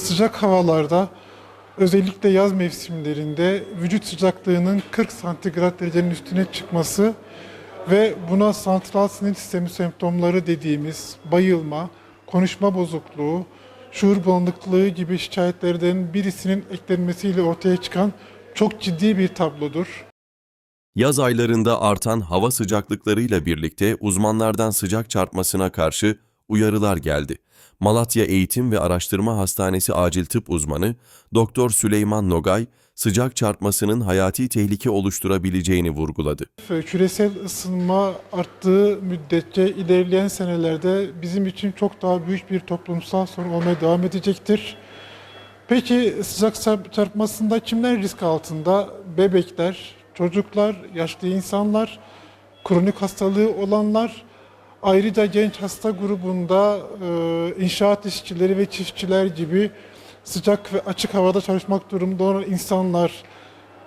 Sıcak havalarda özellikle yaz mevsimlerinde vücut sıcaklığının 40 santigrat derecenin üstüne çıkması ve buna santral sinir sistemi semptomları dediğimiz bayılma, konuşma bozukluğu, şuur bulanıklığı gibi şikayetlerden birisinin eklenmesiyle ortaya çıkan çok ciddi bir tablodur. Yaz aylarında artan hava sıcaklıklarıyla birlikte uzmanlardan sıcak çarpmasına karşı uyarılar geldi. Malatya Eğitim ve Araştırma Hastanesi acil tıp uzmanı Doktor Süleyman Nogay, sıcak çarpmasının hayati tehlike oluşturabileceğini vurguladı. Küresel ısınma arttığı müddetçe ilerleyen senelerde bizim için çok daha büyük bir toplumsal sorun olmaya devam edecektir. Peki sıcak çarp- çarpmasında kimler risk altında? Bebekler, çocuklar, yaşlı insanlar, kronik hastalığı olanlar, ayrıca genç hasta grubunda e, inşaat işçileri ve çiftçiler gibi sıcak ve açık havada çalışmak durumunda olan insanlar,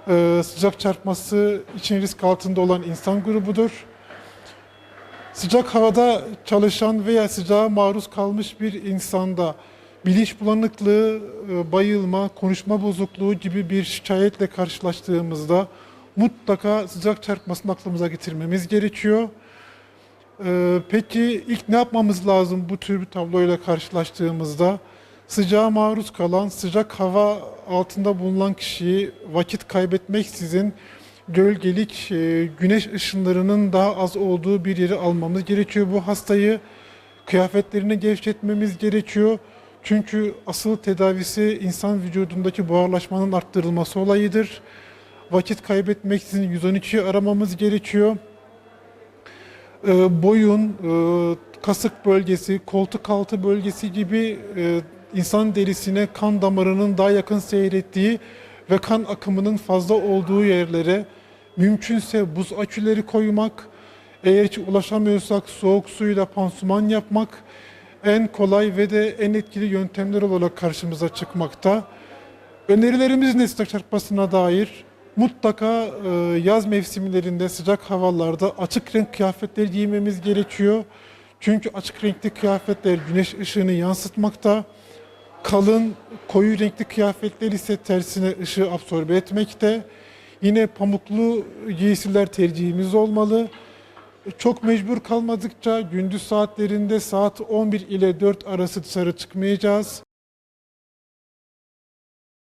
e, sıcak çarpması için risk altında olan insan grubudur. Sıcak havada çalışan veya sıcağa maruz kalmış bir insanda bilinç bulanıklığı, e, bayılma, konuşma bozukluğu gibi bir şikayetle karşılaştığımızda mutlaka sıcak çarpmasını aklımıza getirmemiz gerekiyor. E, Peki ilk ne yapmamız lazım bu tür bir tabloyla karşılaştığımızda? Sıcağa maruz kalan, sıcak hava altında bulunan kişiyi vakit kaybetmeksizin gölgelik, e, güneş ışınlarının daha az olduğu bir yere almamız gerekiyor bu hastayı. Kıyafetlerini gevşetmemiz gerekiyor. Çünkü asıl tedavisi insan vücudundaki buharlaşmanın arttırılması olayıdır. Vakit kaybetmeksizin 112'yi aramamız gerekiyor. E, boyun, e, kasık bölgesi, koltuk altı bölgesi gibi e, insan derisine kan damarının daha yakın seyrettiği ve kan akımının fazla olduğu yerlere mümkünse buz aküleri koymak, eğer hiç ulaşamıyorsak soğuk suyla pansuman yapmak en kolay ve de en etkili yöntemler olarak karşımıza çıkmakta. Önerilerimiz ne sıcak çarpmasına dair? Mutlaka e, yaz mevsimlerinde sıcak havalarda açık renk kıyafetler giymemiz gerekiyor. Çünkü açık renkli kıyafetler güneş ışığını yansıtmakta. Kalın, koyu renkli kıyafetler ise tersine ışığı absorbe etmekte. Yine pamuklu giysiler tercihimiz olmalı. Çok mecbur kalmadıkça gündüz saatlerinde saat 11 ile 4 arası dışarı çıkmayacağız.